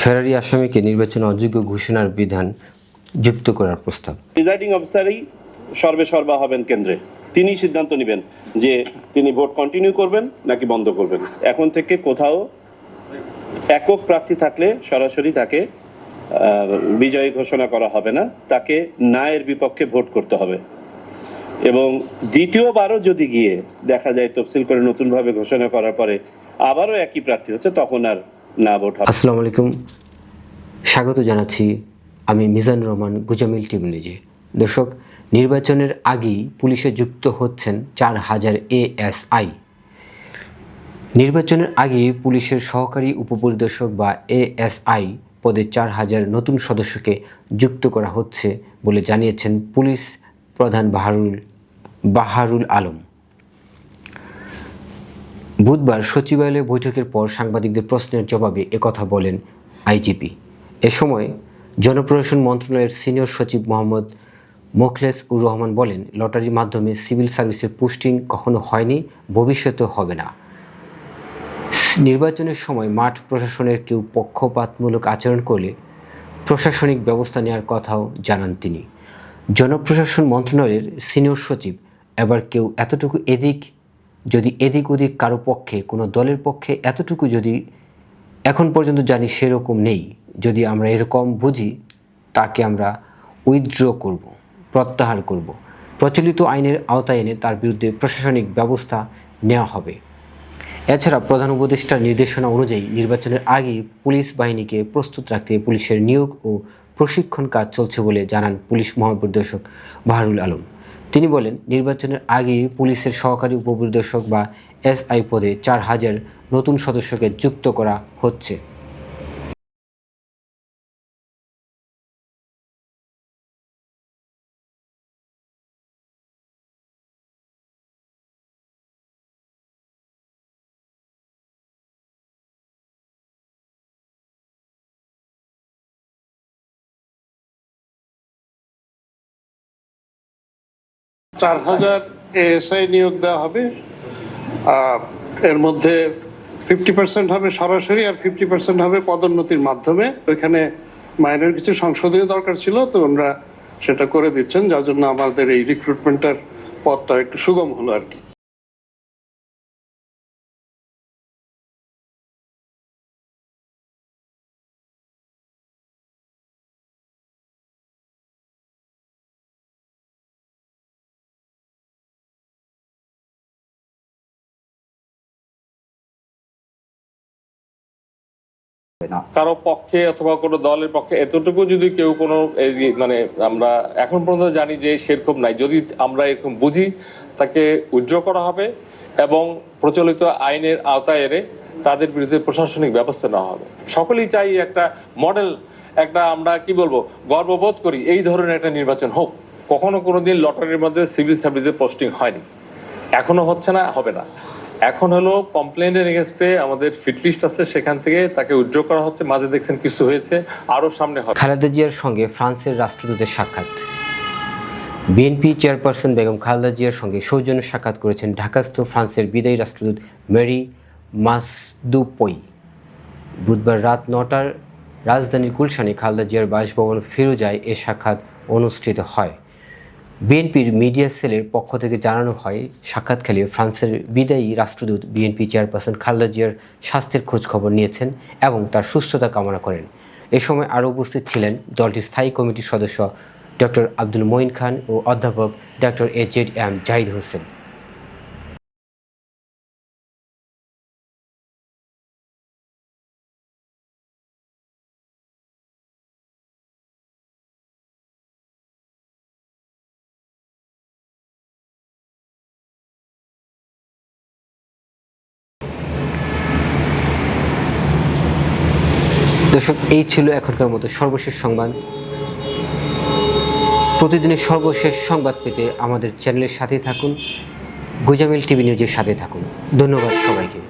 ফেরারি আসামিকে নির্বাচনে অযোগ্য ঘোষণার বিধান যুক্ত করার প্রস্তাব। প্রিজাইডিং অফিসারই সর্বে সর্বা হবেন কেন্দ্রে। তিনি সিদ্ধান্ত নেবেন যে তিনি ভোট কন্টিনিউ করবেন নাকি বন্ধ করবেন। এখন থেকে কোথাও একক প্রার্থী থাকলে সরাসরি তাকে বিজয়ী ঘোষণা করা হবে না। তাকে নায়ের বিপক্ষে ভোট করতে হবে। এবং দ্বিতীয়বারও যদি গিয়ে দেখা যায় তফসিল করে নতুনভাবে ঘোষণা করার পরে আবারও একই প্রার্থী হচ্ছে, তখন আর না আসসালামু আলাইকুম। স্বাগত জানাচ্ছি আমি মিজান রহমান, গুজামিল টিম নিজে। দর্শক, নির্বাচনের আগেই পুলিশে যুক্ত হচ্ছেন চার হাজার এএসআই। নির্বাচনের আগে পুলিশের সহকারী উপপরিদর্শক বা এএসআই পদে চার হাজার নতুন সদস্যকে যুক্ত করা হচ্ছে বলে জানিয়েছেন পুলিশ প্রধান বাহারুল বাহারুল আলম। বুধবার সচিবালয় বৈঠকের পর সাংবাদিকদের প্রশ্নের জবাবে একথা বলেন আইজিপি। এ সময় জনপ্রশাসন মন্ত্রণালয়ের সিনিয়র সচিব মোহাম্মদ মোখলেস উর রহমান বলেন, লটারির মাধ্যমে সিভিল সার্ভিসের পোস্টিং কখনো হয়নি, ভবিষ্যতেও হবে না। নির্বাচনের সময় মাঠ প্রশাসনের কেউ পক্ষপাতমূলক আচরণ করলে প্রশাসনিক ব্যবস্থা নেওয়ার কথাও জানান তিনি। জনপ্রশাসন মন্ত্রণালয়ের সিনিয়র সচিব, এবার কেউ এতটুকু এদিক যদি এদিক ওদিক কারও পক্ষে, কোনো দলের পক্ষে, এতটুকু যদি এখন পর্যন্ত জানি সেরকম নেই, যদি আমরা এরকম বুঝি, তাকে আমরা উইথড্র করব, প্রত্যাহার করব। প্রচলিত আইনের আওতায় এনে তার বিরুদ্ধে প্রশাসনিক ব্যবস্থা নেওয়া হবে। এছাড়া প্রধান উপদেষ্টার নির্দেশনা অনুযায়ী নির্বাচনের আগে পুলিশ বাহিনীকে প্রস্তুত রাখতে পুলিশের নিয়োগ ও প্রশিক্ষণ কাজ চলছে বলে জানান পুলিশ মহাপরিদর্শক বাহারুল আলম। তিনি বলেন, নির্বাচনের আগে পুলিশের সহকারী উপপরিদর্শক বা এসআই পদে চার হাজার নতুন সদস্যকে যুক্ত করা হচ্ছে। চার হাজার এএসআই নিয়োগ দেওয়া হবে। এর মধ্যে ফিফটি পার্সেন্ট হবে সরাসরি আর ফিফটি পার্সেন্ট হবে পদোন্নতির মাধ্যমে। ওইখানে মাইনের কিছু সংশোধনী দরকার ছিল, তো ওনারা সেটা করে দিচ্ছেন। যার জন্য আমাদের এই রিক্রুটমেন্টের পথটা একটু সুগম হলো আর কি। কারও পক্ষে অথবা কোনো দলের পক্ষে এতটুকু যদি কেউ কোনো মানে আমরা এখন পর্যন্ত জানি যে সেরকম নাই। যদি আমরা এরকম বুঝি, তাকে উইথড্র করা হবে এবং প্রচলিত আইনের আওতায় এনে তাদের বিরুদ্ধে প্রশাসনিক ব্যবস্থা নেওয়া হবে। সকলেই চাই একটা মডেল, একটা আমরা কি বলব, গর্ববোধ করি, এই ধরনের একটা নির্বাচন হোক। কখনো কোনোদিন লটারির মধ্যে সিভিল সার্ভিসে পোস্টিং হয়নি। এখনও হচ্ছে না, হবে না। এখন হলো কমপ্লেনের এগেনস্টে আমাদের ফিটলিস্ট আছে, সেখান থেকে তাকে উইথড্র করা হচ্ছে। মাঝে দেখছেন কিছু হয়েছে, আরও সামনে হবে। খালেদা জিয়ার সঙ্গে ফ্রান্সের রাষ্ট্রদূতের সাক্ষাৎ। বিএনপি চেয়ারপারসন বেগম খালেদা জিয়ার সঙ্গে সৌজন্য সাক্ষাৎ করেছেন ঢাকাস্থ ফ্রান্সের বিদায়ী রাষ্ট্রদূত মেরি মাসদুপই। বুধবার রাত নটার রাজধানীর গুলশানে খালেদা জিয়ার বাসভবন ফিরোজায় এ সাক্ষাৎ অনুষ্ঠিত হয়। বিএনপির মিডিয়া সেলের পক্ষ থেকে জানানো হয় সাক্ষাৎকালে ফ্রান্সের বিদায়ী রাষ্ট্রদূত বিএনপি চেয়ারপারসন খালদা জিয়ার স্বাস্থ্যের খোঁজ খবর নিয়েছেন এবং তার সুস্থতা কামনা করেন। এ সময় আরও উপস্থিত ছিলেন দলটির স্থায়ী কমিটির সদস্য ডক্টর আব্দুল মঈন খান ও অধ্যাপক doctor A Z M Zahid Hossain. দর্শক, এই ছিল এখনকার মতো সর্বশেষ সংবাদ। প্রতিদিনের সর্বশেষ সংবাদ পেতে আমাদের চ্যানেলের সাথে থাকুন। গুজামিল টিভি নিউজের সাথে থাকুন। ধন্যবাদ সবাইকে।